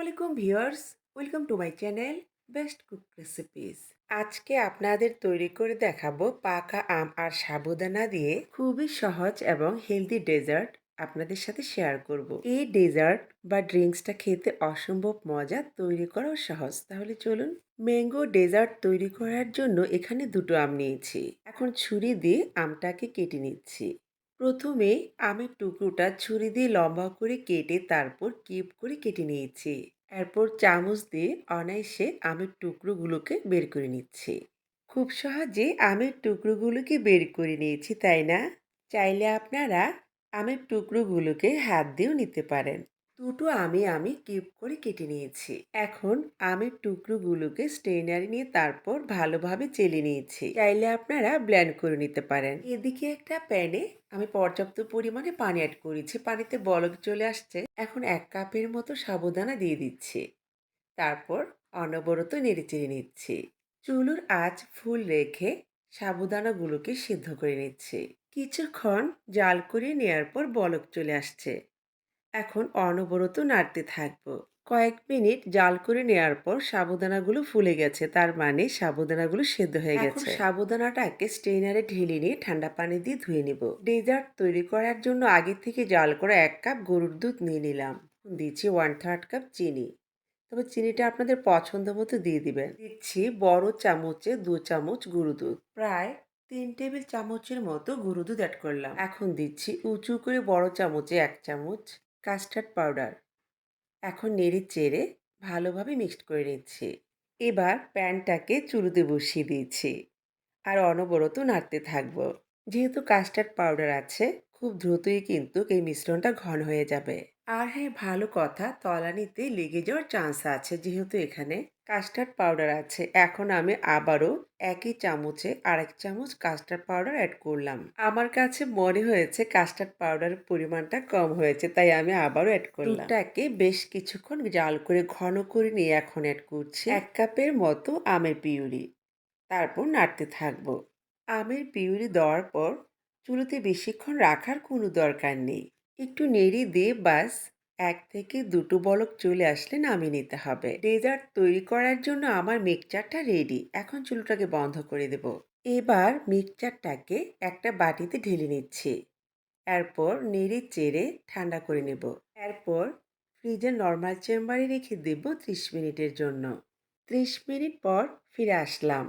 আলাইকুম viewers, welcome to my channel best cook recipes. আজকে আপনাদের তৈরি করে দেখাবো পাকা আম আর সাবুদানা দিয়ে খুবই সহজ এবং হেলদি ডেজার্ট আপনাদের সাথে শেয়ার করব। এই ডেজার্ট বা ড্রিঙ্কসটা খেতে অসম্ভব মজা, তৈরি করাও সহজ। তাহলে চলুন ম্যাঙ্গো ডেজার্ট তৈরি করার জন্য এখানে দুটো আম নিয়েছি। এখন ছুরি দিয়ে আমটাকে কেটে নিচ্ছি। প্রথমে আমি টুকরোটা ছুরি দিয়ে লম্বা করে কেটে তারপর কিউব করে কেটে নিয়েছি। এরপর চামচ দিয়ে অনায়াসে আমের টুকরোগুলোকে বের করে নিচ্ছি। খুব সহজে আমের টুকরোগুলোকে বের করে নিয়েছি, তাই না? চাইলে আপনারা আমের টুকরোগুলোকে হাত দিয়েও নিতে পারেন। দুটো আমি আমি কিউব করে কেটে নিয়েছি। এখন আমের টুকরোগুলোকে স্ট্রেনারে নিয়ে তারপর ভালোভাবে চেলে নিয়েছি। চাইলে আপনারা ব্ল্যান্ড করে নিতে পারেন। এদিকে একটা প্যানে আমি পর্যাপ্ত পরিমাণে পানি অ্যাড করেছি। পানিতে বলক চলে আসছে। এখন এক কাপের মতো সাবুদানা দিয়ে দিচ্ছি। তারপর অনবরত নেড়ে চেড়ে নিচ্ছি। চুলোর আঁচ ফুল রেখে সাবুদানাগুলোকে সিদ্ধ করে নিচ্ছি। কিছুক্ষণ জাল করে নেওয়ার পর বলক চলে আসছে। এখন অনবরত নাড়তে থাকব। কয়েক মিনিট জাল করে নেওয়ার পর সাবুদানাগুলো ফুলে গেছে তার মানে সাবুদানাগুলো সেদ্ধ হয়ে গেছে। সাবুদানাটাকে স্টেইনারে ঢেলে নিয়ে ঠান্ডা পানি দিয়ে ধুয়ে নিব। ডেজার্ট তৈরি করার জন্য আগে থেকে জাল করা এক কাপ গরুর দুধ নিয়ে নিলাম। দিচ্ছি ওয়ান থার্ড কাপ চিনি। তবে চিনিটা আপনাদের পছন্দ মতো দিয়ে দিবেন। দিচ্ছি বড় চামচে দু চামচ গুঁড়ো দুধ। প্রায় তিন টেবিল চামচের মতো গুঁড়ো দুধ অ্যাড করলাম। এখন দিচ্ছি উঁচু করে বড় চামচে এক চামচ কাস্টার্ড পাউডার। এখন নেড়ে চেড়ে ভালোভাবে মিক্সড করে নিচ্ছি। এবার প্যানটাকে চুলোতে বসিয়ে দিয়েছি। আর অনবরত নাড়তে থাকব। যেহেতু কাস্টার্ড পাউডার আছে, খুব দ্রুতই কিন্তু এই মিশ্রণটা ঘন হয়ে যাবে। আর হ্যাঁ ভালো কথা। তলানিতে লেগে যাওয়ার চান্স আছে যেহেতু এখানে কাস্টার্ড পাউডার আছে। এখন আমি আবারও একই চামচে আরেক চামচ কাস্টার্ড পাউডার অ্যাড করলাম। আমার কাছে মনে হয়েছে কাস্টার্ড পাউডারের পরিমাণটা কম হয়েছে, তাই আমি আবারও অ্যাড করলাম। দুধটাকে বেশ কিছুক্ষণ জাল করে ঘন করে নিয়ে এখন অ্যাড করছি। এক কাপের মতো আমের পিউরি। তারপর নাড়তে থাকব। আমের পিউরি দেওয়ার পর চুলোতে বেশিক্ষণ রাখার কোনো দরকার নেই। একটু নেড়ে দিয়ে বাস এক থেকে দুটো বলক চলে আসলে নামিয়ে নিতে হবে। ডেজার্ট তৈরি করার জন্য আমার মিক্সচারটা রেডি এখন চুলোটাকে বন্ধ করে দেব। এবার মিক্সচারটাকে একটা বাটিতে ঢেলে নিচ্ছি। এরপর নেড়ে চেড়ে ঠান্ডা করে নেব। এরপর ফ্রিজের নর্মাল চেম্বারে রেখে দেব ত্রিশ মিনিটের জন্য। ত্রিশ মিনিট পর ফিরে আসলাম।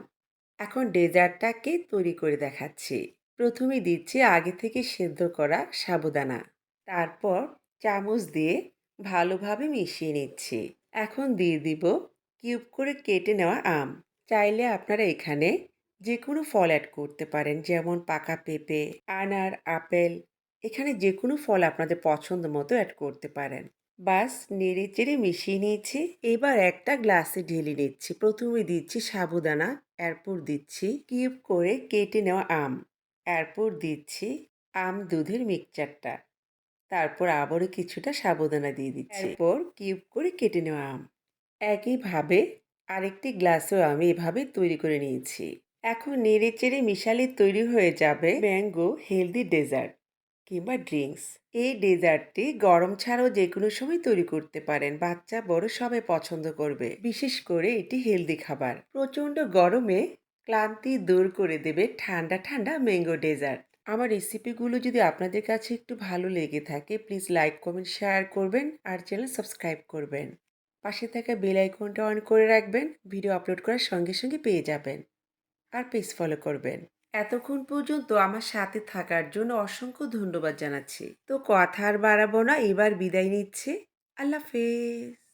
এখন ডেজার্টটাকে তৈরি করে দেখাচ্ছি। প্রথমে দিচ্ছি আগে থেকে সেদ্ধ করা সাবুদানা। তারপর চামচ দিয়ে ভালোভাবে মিশিয়ে নিচ্ছি। এখন দিয়ে দিব কিউব করে কেটে নেওয়া আম। চাইলে আপনারা এখানে যে কোনো ফল অ্যাড করতে পারেন, যেমন পাকা পেঁপে, আনার, আপেল, এখানে যে কোনো ফল আপনাদের পছন্দ মতো অ্যাড করতে পারেন। বাস নেড়ে চেড়ে মিশিয়ে নিয়েছি। এবার একটা গ্লাসে ঢেলে নিচ্ছি। প্রথমে দিচ্ছি সাবুদানা, এরপর দিচ্ছি কিউব করে কেটে নেওয়া আম। এরপর দিচ্ছি আম দুধের মিক্সচারটা তারপর আবারও কিছুটা সাবধানা দিয়ে দিচ্ছি। এরপর কিউব করে কেটে নেওয়া আম। একইভাবে আরেকটি গ্লাসেও আমি এভাবে তৈরি করে নিয়েছি। এখন নেড়ে চেড়ে মিশালে তৈরি হয়ে যাবে ম্যাঙ্গো হেলদি ডেজার্ট কিংবা ড্রিঙ্কস এই ডেজার্টটি গরম ছাড়াও যে কোনো সময় তৈরি করতে পারেন। বাচ্চা বড় সবাই পছন্দ করবে। বিশেষ করে এটি হেলদি খাবার। প্রচণ্ড গরমে ক্লান্তি দূর করে দেবে ঠান্ডা ঠান্ডা ম্যাঙ্গো ডেজার্ট। আমার রেসিপিগুলো যদি আপনাদের কাছে একটু ভালো লেগে থাকে প্লিজ লাইক কমেন্ট শেয়ার করবেন আর চ্যানেল সাবস্ক্রাইব করবেন। পাশে থাকা বেল আইকনটা অন করে রাখবেন ভিডিও আপলোড করার সঙ্গে সঙ্গে পেয়ে যাবেন। আর পেজ ফলো করবেন। এতক্ষণ পর্যন্ত আমার সাথে থাকার জন্য অসংখ্য ধন্যবাদ জানাচ্ছি। তো কথা আর বাড়াবো না, এবার বিদায় নিচ্ছে। আল্লাহ হাফেজ।